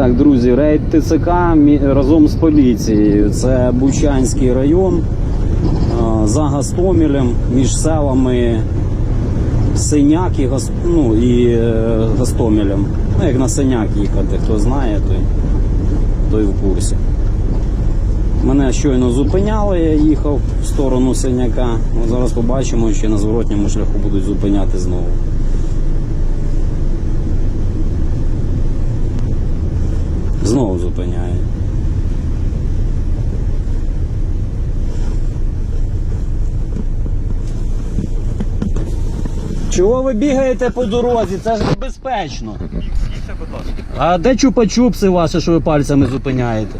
Так, друзі, рейд ТЦК разом з поліцією. Це Бучанський район за Гастомелем між селами Синяк і, Гас... ну, і е, Гастомелем. Ну, як на Синяк їхати, хто знає, той, той в курсі. Мене щойно зупиняли, я їхав в сторону Синяка. От зараз побачимо, чи на зворотньому шляху будуть зупиняти знову. Знову зупиняє. Чого ви бігаєте по дорозі? Це ж небезпечно. А де чупа-чупси ваші, що ви пальцями зупиняєте?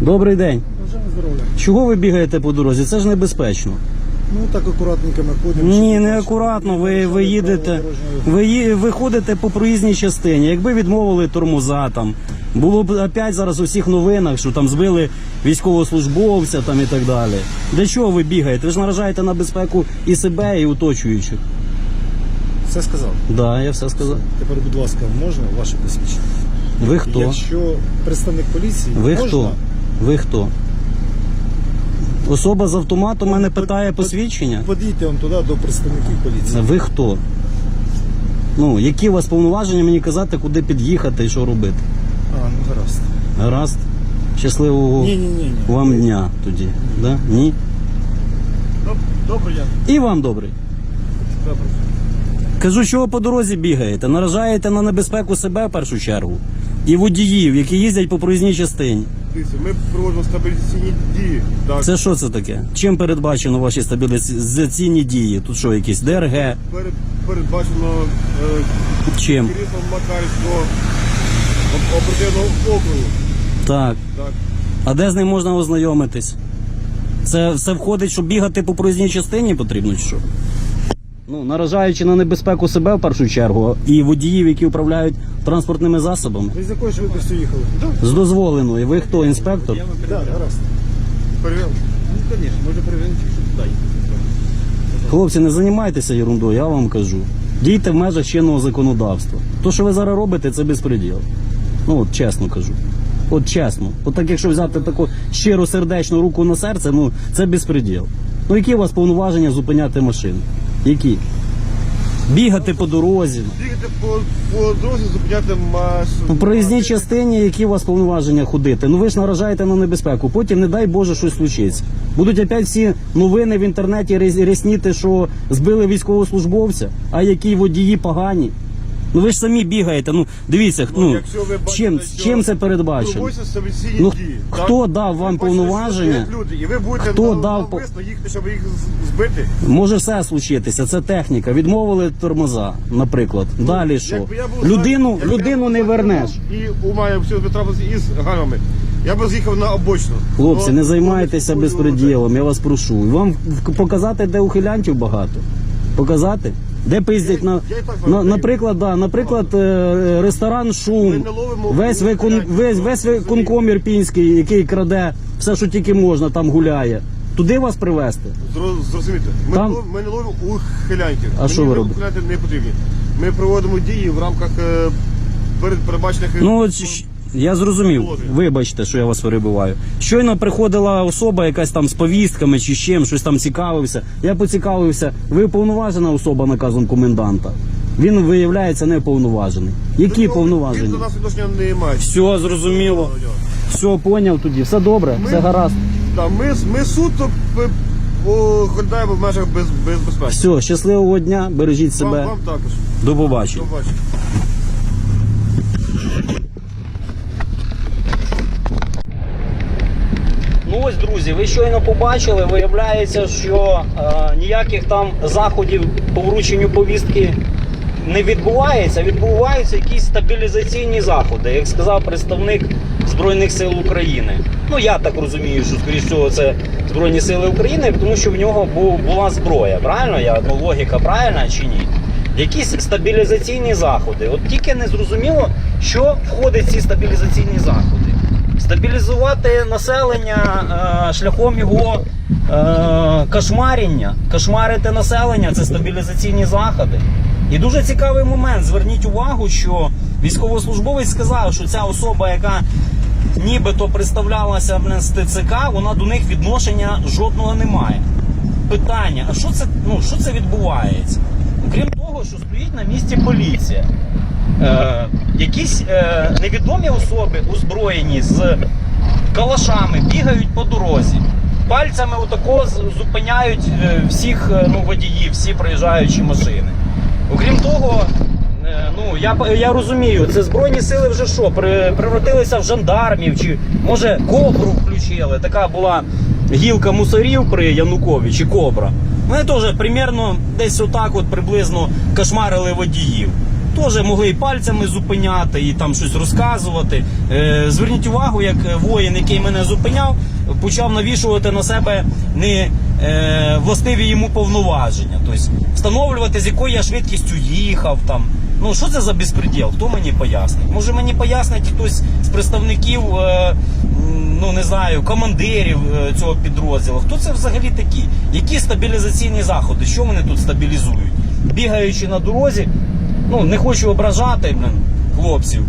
Добрий день. Чого ви бігаєте по дорозі? Це ж небезпечно. Ну так акуратненько ми ходимо. Ні, не акуратно. Ви, ви їдете, ви, ї- ви ходите по проїзній частині. Якби відмовили тормоза там, було б опять зараз у всіх новинах, що там збили військовослужбовця там і так далі. Для чого ви бігаєте? Ви ж наражаєте на безпеку і себе, і оточуючих. Все сказав. Да, я все сказав. Тепер, будь ласка, можна ваше посвідчення? Ви хто? Якщо представник поліції, Ви можна? хто? Ви хто? Особа з автоматом мене питає посвідчення. Подійте он туди до представників поліції. Ви хто? Ну, які у вас повноваження мені казати, куди під'їхати і що робити? А, ну гаразд. Гаразд. Щасливого Ні, ні, ні, ні. вам дня тоді. Да? Ні? Добре, я. І вам добрий. Кажу, що ви по дорозі бігаєте, наражаєте на небезпеку себе в першу чергу. І водіїв, які їздять по проїзній частині. Дивіться, ми проводимо стабілізаційні дії. Так, Це що це таке? Чим передбачено ваші стабілізаційні дії? Тут що, якісь ДРГ? перед, передбачено е, Чим? керівництвом Макарівського оп- оперативного округу. Так. Так. А де з ним можна ознайомитись? Це все входить, щоб бігати по проїзній частині потрібно чи що? Ну, наражаючи на небезпеку себе в першу чергу і водіїв, які управляють транспортними засобами. Ви з якою швидкістю їхали? З дозволеної. Ви хто, інспектор? да, гаразд. Перевіримо. Ну, звісно, може перевірити, що туди. Хлопці, не займайтеся ерундою, я вам кажу. Дійте в межах чинного законодавства. То, що ви зараз робите, це безпреділ. Ну, от чесно кажу. От чесно. От так, якщо взяти таку щиру сердечну руку на серце, ну це безпреділ. Ну які у вас повноваження зупиняти машину? Які? Бігати по дорозі. Бігати по, по дорозі, зупиняти масу. У проїзній частині, які у вас повноваження ходити. Ну ви ж наражаєте на небезпеку. Потім, не дай Боже, щось случиться. Будуть опять всі новини в інтернеті різ- рясніти, що збили військовослужбовця, а які водії погані. Ну ви ж самі бігаєте. Ну дивіться, ну, якщо ви бачите, чим, що чим це передбачено? Ну, дії. хто так? дав вам бачите, повноваження? стоять Люди, і ви будете Хто нав- дав по- навмисно їхати, щоб їх з- збити. Може все случитися, це техніка. Відмовили тормоза, наприклад. Далі що? Якби я був Людину, якби я людину був не вернеш. І у мене все трапилося із гальмами. Я би з'їхав на обочину. Хлопці, Ну, не займайтеся ну, безпреділом, я вас прошу. І Вам в- показати, де ухилянтів багато. Показати? Де пиздять на, я і так на наприклад, да, наприклад, е, ресторан Ми шум, не ловимо весь викон, весь, весь виконком Ірпінський, який краде все, що тільки можна, там гуляє. Туди вас привезти? Зро- Зрозуміти, ми, Там- лов- ми не ловимо ухилянтів. А що ви робите? ухилянти не потрібні. Ми проводимо дії в рамках е, перед передбачених. Ну от щ- я зрозумів. Вибачте, що я вас перебиваю. Щойно приходила особа, якась там з повістками чи з чим, щось там цікавився. Я поцікавився. Ви повноважена особа наказом коменданта. Він виявляється неповноважений. Які Він до нас відношення не має. Все зрозуміло. Все поняв тоді. Все добре, Ми- все гаразд. Да, ми, ми суто п- поглядаємо в межах без, без безпеки. Все, щасливого дня, бережіть Вам, себе. вам також. До побачення. До Ну ось, друзі, ви щойно побачили, виявляється, що е, ніяких там заходів по врученню повістки не відбувається. Відбуваються якісь стабілізаційні заходи, як сказав представник Збройних сил України. Ну я так розумію, що скоріш всього це Збройні Сили України, тому що в нього бу- була зброя. Правильно? Я ну, логіка правильна чи ні? Якісь стабілізаційні заходи. От тільки не зрозуміло, що входить в ці стабілізаційні заходи стабілізувати населення е, шляхом його е, кошмарення. Кошмарити населення це стабілізаційні заходи. І дуже цікавий момент. Зверніть увагу, що військовослужбовець сказав, що ця особа, яка нібито представлялася блін, з ТЦК, вона до них відношення жодного не має. Питання: а що це, ну, що це відбувається? Крім того, що стоїть на місці поліція. Е, якісь е, невідомі особи озброєні з калашами бігають по дорозі. Пальцями отако зупиняють е, всіх е, ну, водіїв, всі проїжджаючі машини. Окрім того, е, ну я, я розумію, це збройні сили вже що, при, превратилися в жандармів, чи може кобру включили. Така була гілка мусорів при Януковичі, кобра. Вони теж примерно десь отак от приблизно кошмарили водіїв. Теж могли і пальцями зупиняти, і там щось розказувати. Е, зверніть увагу, як воїн, який мене зупиняв, почав навішувати на себе не е, властиві йому повноваження. Тобто встановлювати, з якою я швидкістю їхав там. Ну що це за безпреділ? Хто мені пояснить? Може мені пояснить хтось з представників, е, ну не знаю, командирів е, цього підрозділу. Хто це взагалі такі? Які стабілізаційні заходи? Що вони тут стабілізують? Бігаючи на дорозі, ну не хочу ображати хлопців.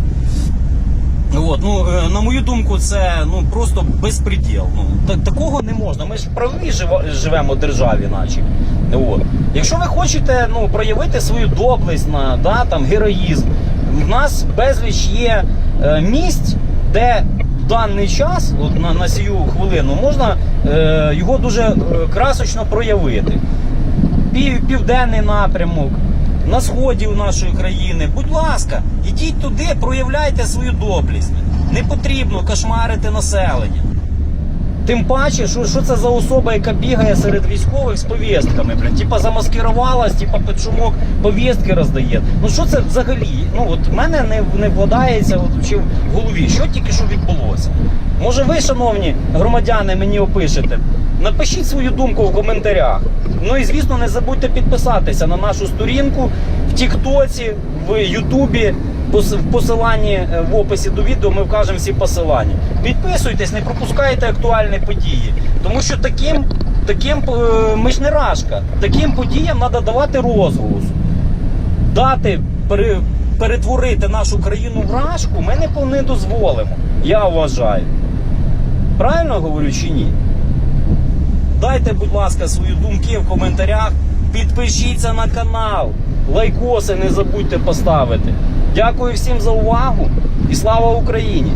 От, ну, е, на мою думку, це ну просто безпреділ. Ну, так, такого не можна. Ми ж в правовій живемо державі, наче. От. Якщо ви хочете ну, проявити свою доблесть на да, там, героїзм, в нас безліч є е, місць, де в даний час, от на, на сію хвилину, можна е, його дуже е, красочно проявити. Пів, південний напрямок, на сході у нашої країни. Будь ласка, ідіть туди, проявляйте свою доблесть. Не потрібно кошмарити населення. Тим паче, що, що це за особа, яка бігає серед військових з повістками, блін. Типа замаскирувалась, типа під шумок повістки роздає. Ну що це взагалі? Ну от мене не, не вкладається от, чи в голові, що тільки що відбулося. Може ви, шановні громадяни, мені опишете? Напишіть свою думку в коментарях. Ну і звісно, не забудьте підписатися на нашу сторінку в Тіктоці, в Ютубі. В посиланні е, в описі до відео ми вкажемо всі посилання. Підписуйтесь, не пропускайте актуальні події. Тому що таким, таким е, ми ж не рашка. Таким подіям треба давати розголос. Дати пере, перетворити нашу країну в рашку ми не, не дозволимо. Я вважаю. Правильно говорю чи ні? Дайте, будь ласка, свої думки в коментарях. Підпишіться на канал. Лайкоси не забудьте поставити. Дякую всім за увагу і слава Україні!